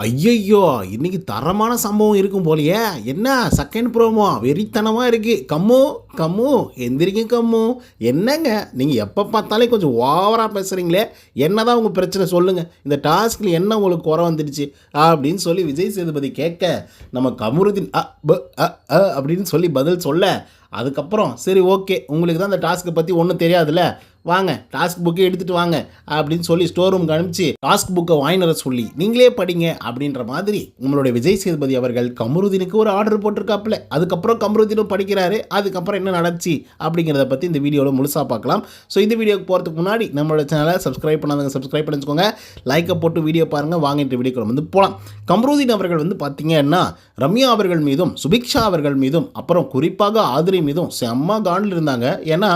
ஐயையோ இன்னைக்கு தரமான சம்பவம் இருக்கும் போலயே. என்ன? செகண்ட் ப்ரோமோ வெறித்தனமாக இருக்குது கம்மு. கம்மு எந்திரிங்க கம்மு. என்னங்க? நீங்கள் எப்போ பார்த்தாலே கொஞ்சம் ஓவராக பேசுகிறீங்களே என்ன தான் உங்கள் பிரச்சனை சொல்லுங்கள் இந்த டாஸ்கில் என்ன உங்களுக்கு குறை வந்துடுச்சு? அப்படின்னு சொல்லி விஜய் சேதுபதி கேட்க நம்ம கமருதீன் அ ப அப்படின்னு சொல்லி பதில் சொல்ல அதுக்கப்புறம் சரி ஓகே உங்களுக்கு தான் இந்த டாஸ்க்கை பற்றி ஒன்றும் தெரியாதுல்ல. வாங்க டாஸ்க் புக்கை எடுத்துகிட்டு வாங்க அப்படின்னு சொல்லி ஸ்டோர் ரூம்க்கு அனுப்பிச்சு டாஸ்க் புக்கை வாங்கினர சொல்லி நீங்களே படிங்க அப்படின்ற மாதிரி உங்களுடைய விஜய் சேதுபதி அவர்கள் கமருதீனுக்கு ஒரு ஆர்டர் போட்டிருக்காப்புல. அதுக்கப்புறம் கமருதீனும் படிக்கிறாரு அதுக்கப்புறம் என்ன நடந்துச்சு அப்படிங்கிறத பற்றி இந்த வீடியோவில் முழுசாக பார்க்கலாம். ஸோ இந்த வீடியோக்கு போகிறதுக்கு முன்னாடி நம்மளோட சேனலை சப்ஸ்கிரைப் பண்ணாதவங்க சப்ஸ்கிரைப் பண்ணிக்கோங்க லைக்கை போட்டு வீடியோ பாருங்கள் வாங்கிட்டு வீடியோக்கு வந்து போகலாம் கம்ரூதீன் அவர்கள் வந்து பார்த்தீங்கன்னா ரம்யா அவர்கள் மீதும் சுபிக்ஷா அவர்கள் மீதும் அப்புறம் குறிப்பாக ஆதிரி மீதும் செம்ம காண்டில் இருந்தாங்க. ஏன்னா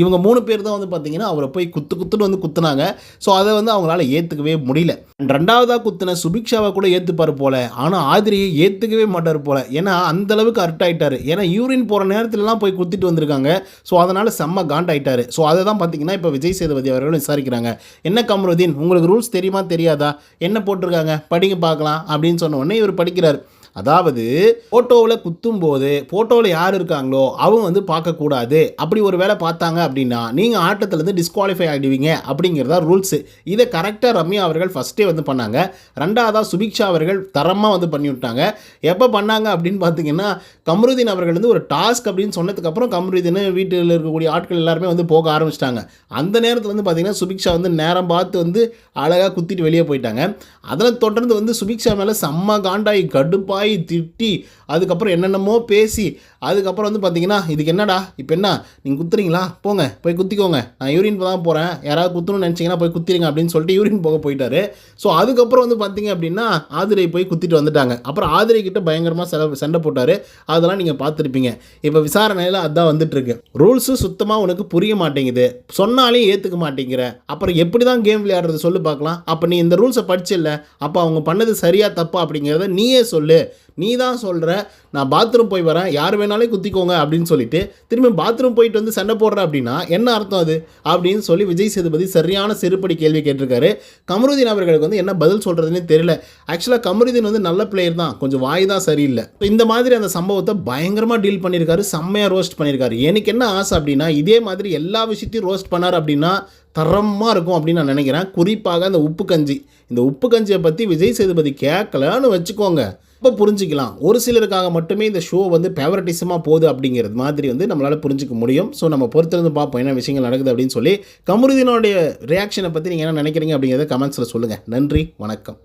இவங்க மூணு பேர் தான் வந்து பார்த்தீங்கன்னா அவரை போய் குத்து குத்துன்னு வந்து குத்துனாங்க. ஸோ அதை வந்து அவங்களால ஏற்றுக்கவே முடியல. ரெண்டாவதாக குத்துன சுபிக்ஷாவை கூட ஏற்றுப்பார் போல. ஆனால் ஆதிரியை ஏற்றுக்கவே மாட்டார் போல. ஏன்னா அந்த அளவுக்கு அர்ட் ஆகிட்டார் ஏன்னா யூரின் போகிற நேரத்துலலாம் போய் குத்திட்டு வந்திருக்காங்க. ஸோ அதனால் செம்ம காண்ட் ஆகிட்டார் ஸோ அதை தான் பார்த்தீங்கன்னா இப்போ விஜய் சேதுபதி அவர்கள் விசாரிக்கிறாங்க. என்ன கமருதீன் உங்களுக்கு ரூல்ஸ் தெரியுமா தெரியாதா? என்ன போட்டிருக்காங்க? படிங்க பார்க்கலாம் அப்படின்னு சொன்ன உடனே இவர் படிக்கிறார். அதாவது ஃபோட்டோவில் குத்தும்போது ஃபோட்டோவில் யார் இருக்காங்களோ அவங்க வந்து பார்க்கக்கூடாது. அப்படி ஒரு வேளை பார்த்தாங்க அப்படின்னா நீங்கள் ஆட்டத்துலேருந்து டிஸ்குவாலிஃபை ஆகிடுவீங்க அப்படிங்கிறதா ரூல்ஸு இதை கரெக்டாக ரம்யா அவர்கள் ஃபஸ்ட்டே வந்து பண்ணாங்க. ரெண்டாவதாக சுபிக்ஷா அவர்கள் தரமாக வந்து பண்ணி விட்டாங்க. எப்போ பண்ணாங்க அப்படின்னு பார்த்தீங்கன்னா கமருதீன் அவர்கள் வந்து ஒரு டாஸ்க் அப்படின்னு சொன்னதுக்கப்புறம் கமருதீன் வீட்டில் இருக்கக்கூடிய ஆட்கள் எல்லாருமே வந்து போக ஆரம்பிச்சிட்டாங்க. அந்த நேரத்தில் வந்து பார்த்தீங்கன்னா சுபிக்ஷா வந்து நேரம் பார்த்து வந்து அழகாக குத்திட்டு வெளியே போயிட்டாங்க. அதில் தொடர்ந்து வந்து சுபிக்ஷா மேலே செம்ம காண்டாகி வாய் திட்டி அதுக்கப்புறம் என்னென்னமோ பேசி அதுக்கப்புறம் வந்து பார்த்தீங்கன்னா இதுக்கு என்னடா இப்போ என்ன நீங்கள் குத்துறீங்களா? போங்க போய் குத்திக்கோங்க. நான் யூரின் தான் போகிறேன் யாராவது குத்தணும்னு நினச்சிங்கன்னா போய் குத்திருங்க அப்படின்னு சொல்லிட்டு யூரின் போக போயிட்டாரு. ஸோ அதுக்கப்புறம் வந்து பார்த்தீங்க அப்படின்னா ஆதிரை போய் குத்திட்டு வந்துட்டாங்க. அப்புறம் ஆதிரை கிட்ட பயங்கரமாக செல சண்டை போட்டார். அதெல்லாம் நீங்கள் பார்த்துருப்பீங்க. இப்போ விசாரணையில் அதான் வந்துட்டுருக்கு. ரூல்ஸு சுத்தமாக உனக்கு புரிய மாட்டேங்குது. சொன்னாலே ஏற்றுக்க மாட்டேங்கிற. அப்புறம் எப்படி தான் கேம் விளையாடுறது சொல்லு பார்க்கலாம். அப்போ நீ இந்த ரூல்ஸை படிச்சில்ல. அப்போ அவங்க பண்ணது சரியாக தப்பா அப்படிங்கிறத நீயே சொல்லு. நீ தான் சொல்கிற நான் பாத்ரூம் போய் வரேன் யார் வேணாலும் குத்திக்கோங்க அப்படின்னு சொல்லிட்டு திரும்பி பாத்ரூம் போயிட்டு வந்து சண்டை போடுற அப்படின்னா என்ன அர்த்தம் அது? அப்படின்னு சொல்லி விஜய் சேதுபதி சரியான செருப்படி கேள்வி கேட்டிருக்காரு. கமருதீன் அவர்களுக்கு வந்து என்ன பதில் சொல்கிறதுனே தெரியல. ஆக்சுவலாக கமருதீன் வந்து நல்ல பிளேயர் தான். கொஞ்சம் வாய் தான் சரியில்லை. இந்த மாதிரி அந்த சம்பவத்தை பயங்கரமாக டீல் பண்ணியிருக்காரு. செம்மையாக ரோஸ்ட் பண்ணியிருக்காரு. எனக்கு என்ன ஆசை அப்படின்னா இதே மாதிரி எல்லா விஷயத்தையும் ரோஸ்ட் பண்ணார் அப்படின்னா தரமாக இருக்கும் அப்படின்னு நான் நினைக்கிறேன். குறிப்பாக அந்த உப்பு கஞ்சி. இந்த உப்பு கஞ்சியை பற்றி விஜய் சேதுபதி கேட்கலன்னு வச்சுக்கோங்க. இப்போ புரிஞ்சிக்கலாம். ஒரு சிலருக்காக மட்டுமே இந்த ஷோ வந்து ஃபேவரட்டிசமாக போகுது அப்படிங்கிறது மாதிரி வந்து நம்மளால் புரிஞ்சிக்க முடியும். ஸோ நம்ம பொறுத்திருந்து பார்ப்போம் என்ன விஷயங்கள் நடக்குது அப்படின்னு சொல்லி. கமருதீனோடைய ரியாக்ஷனை பற்றி நீங்கள் என்ன நினைக்கிறீங்க அப்படிங்கிறத கமெண்ட்ஸில் சொல்லுங்கள் நன்றி வணக்கம்.